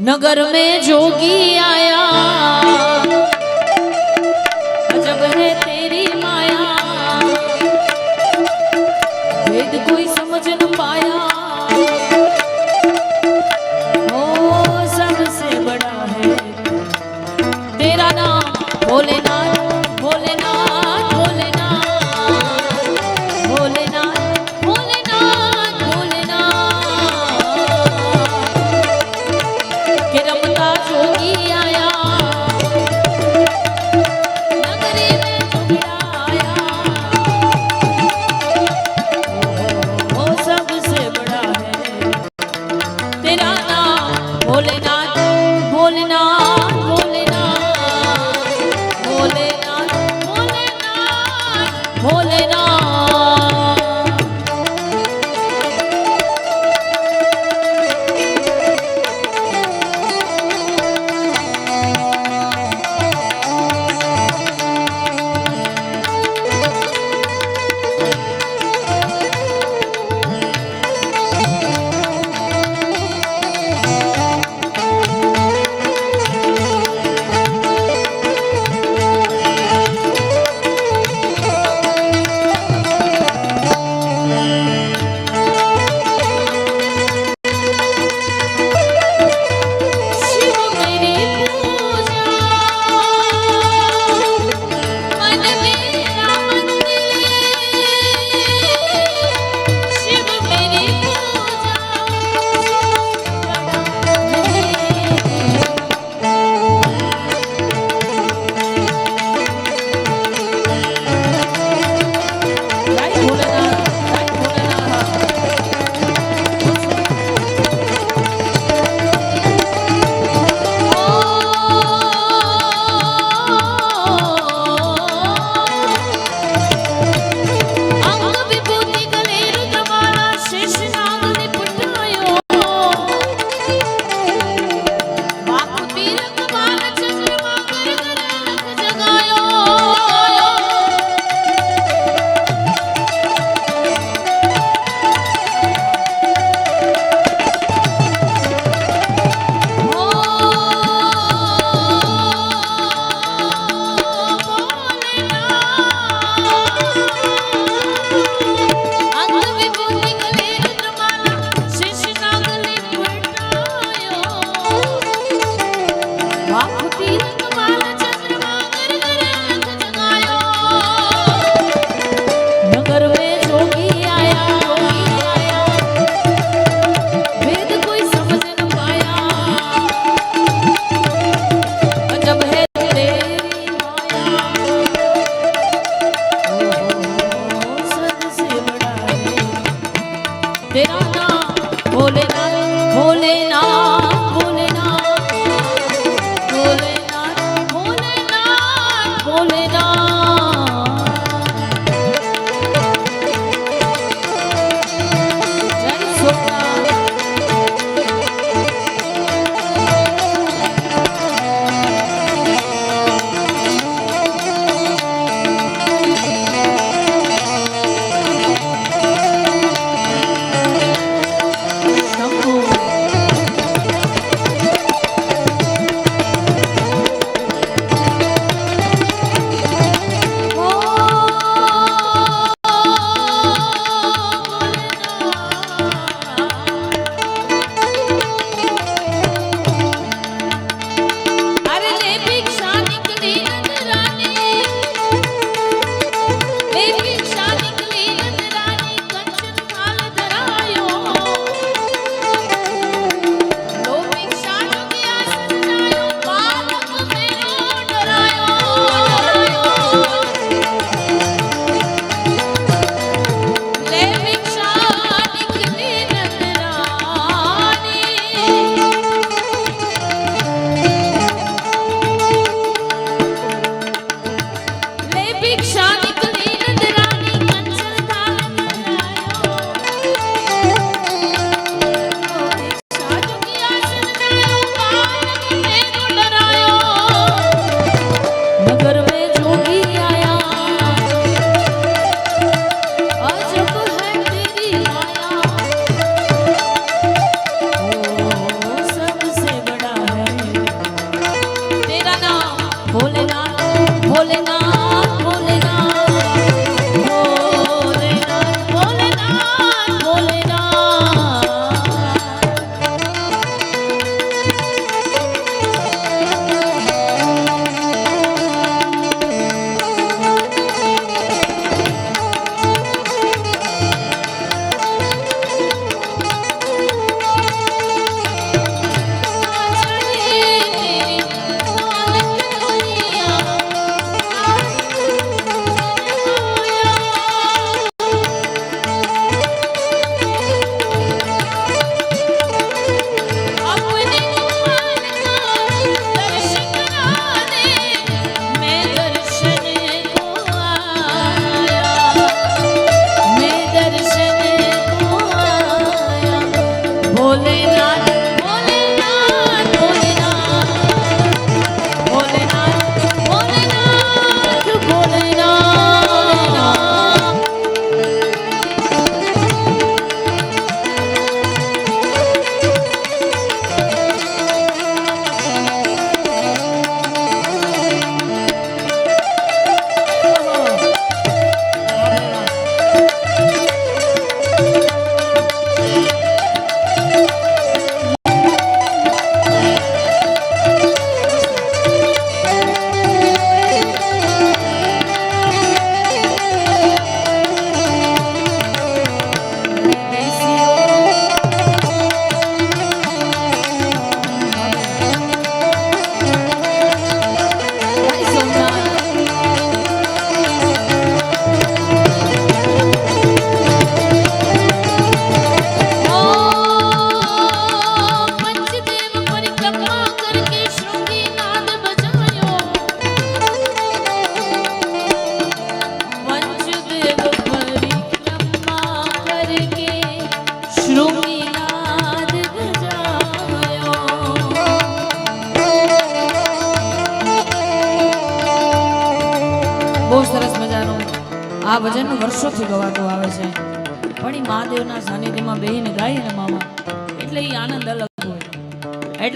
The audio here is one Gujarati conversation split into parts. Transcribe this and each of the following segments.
नगर में जोगी आया।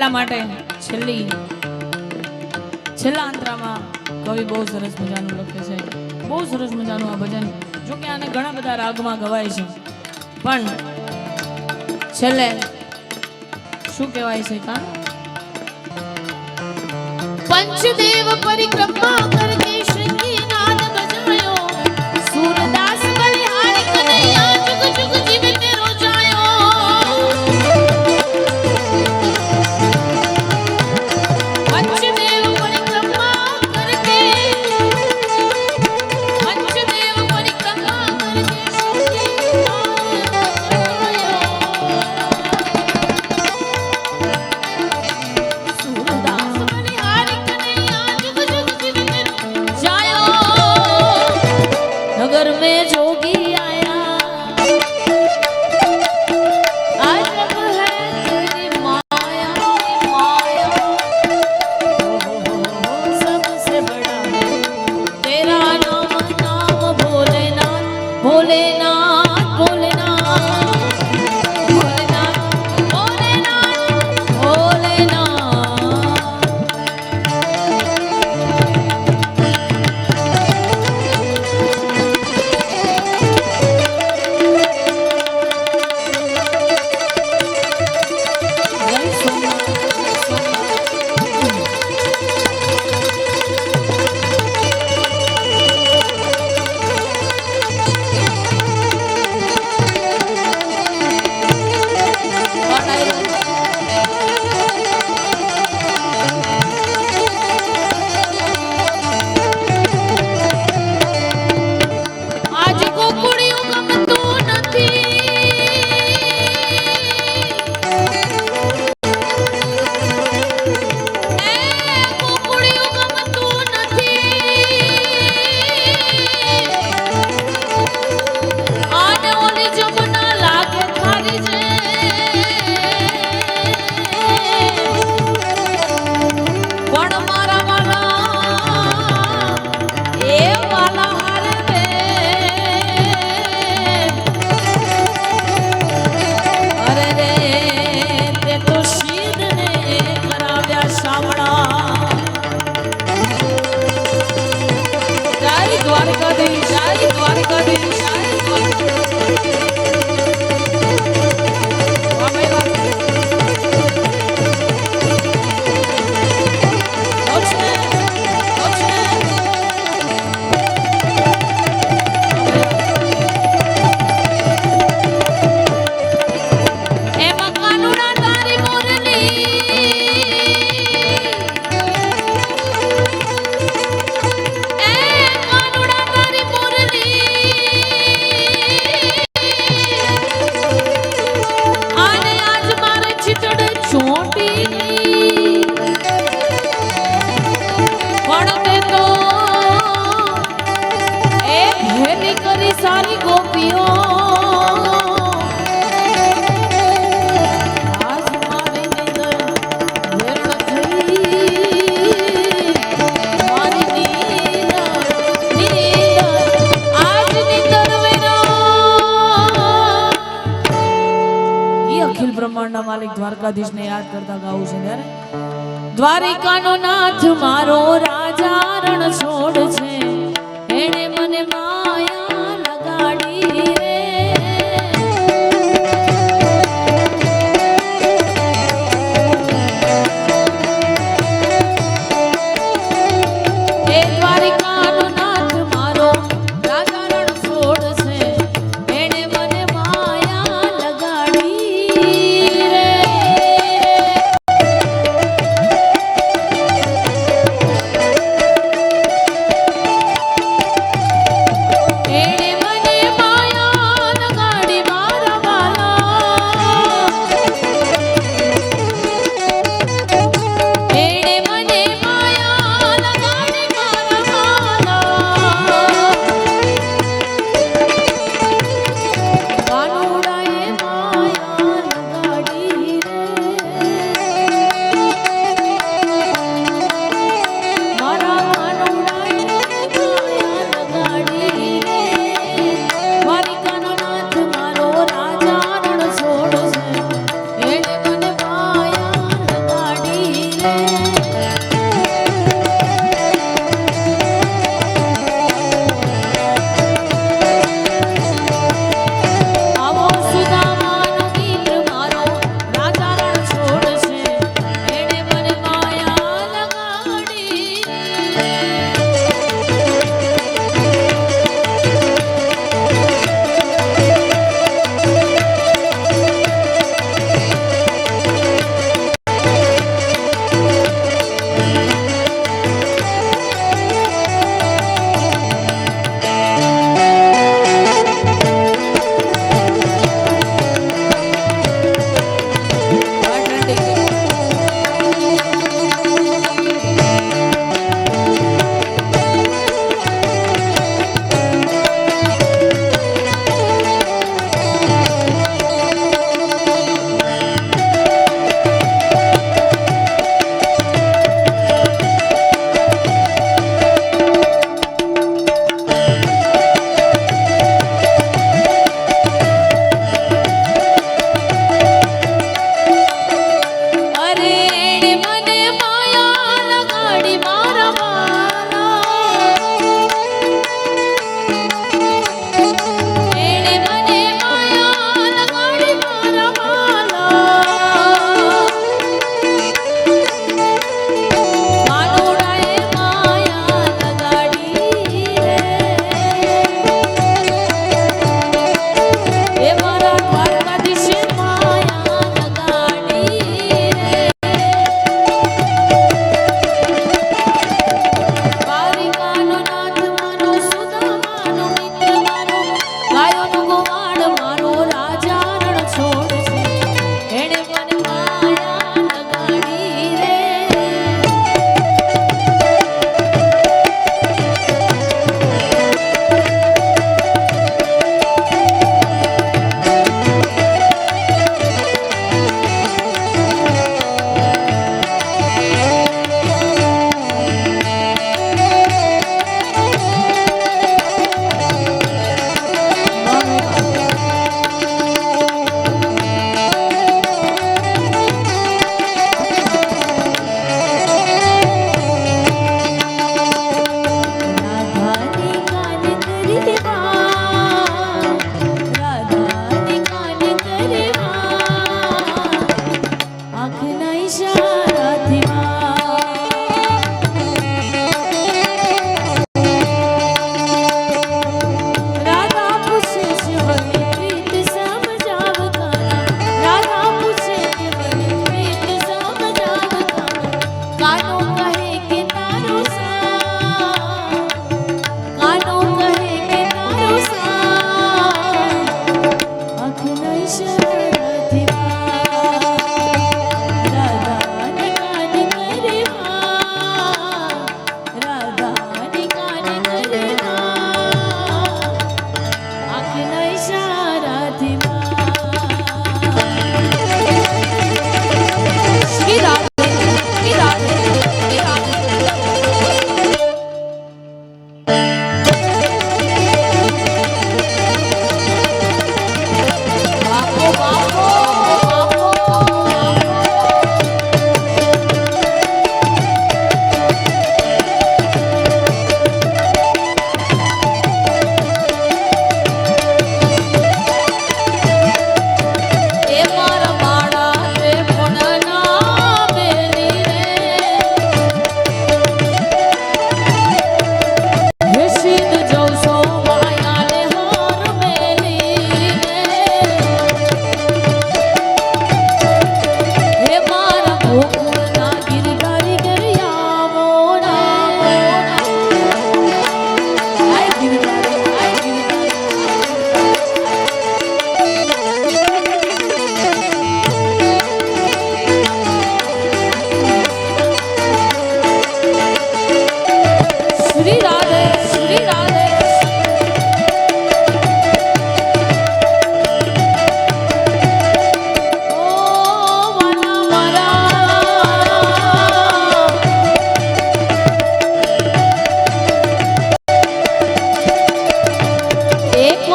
એટલા માટે છેલ્લી, છેલ્લા અંતરામાં કવિ બહુ સરસ મજાનું લખે છે. બહુ સરસ મજાનું આ ભજન. જો કે આને ઘણા બધા રાગમાં ગવાય છે. પણ છેલ્લે શું કહેવાય છે કા? પંચદેવ પરિક્રમા કરકે દ્વારકાધીશને યાદ કરતા ગાવું છે ત્યારે દ્વારિકાનો નાથ મારો રાજા રણ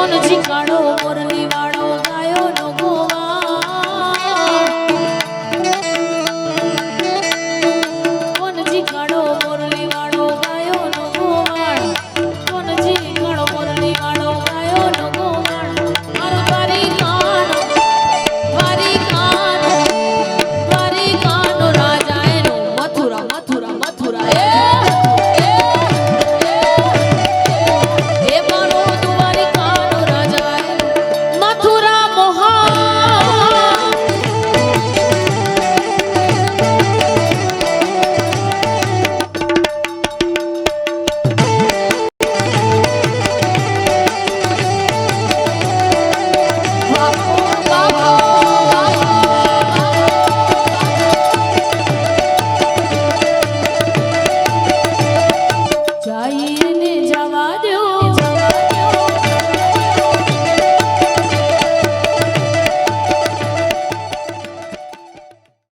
nome de